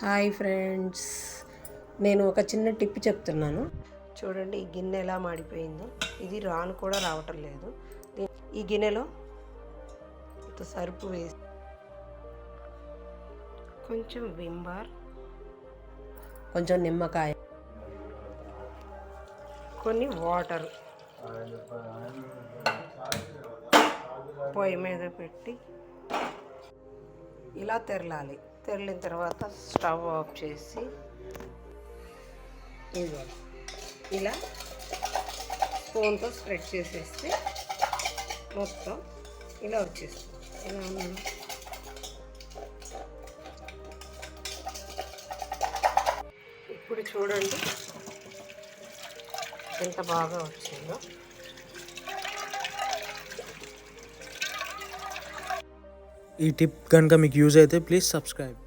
Hi friends. నేను ఒక చిన్న టిప్ చెప్తున్నాను. చూడండి ఈ గిన్నె ఎలా మాడిపోయిందో. ఇది రాను కూడా రావటం లేదు. ఈ గిన్నెలో సరుపు వేసి కొంచెం వింబార్. కొంచెం నిమ్మకాయ. కొన్ని వాటర్. పొయ్యి మీద పెట్టి ఇలా తెరలాలి. తెరిలిన తర్వాత స్టవ్ ఆఫ్ చేసి ఇలా స్పూన్తో స్ప్రెడ్ చేసేస్తే మొత్తం ఇలా వచ్చేస్తుంది. ఇలా ఉన్నాను ఇప్పుడు చూడండి ఎంత బాగా వచ్చిందో. ఈ టిప్ కనుక మీకు యూజ్ అయితే ప్లీజ్ సబ్స్క్రైబ్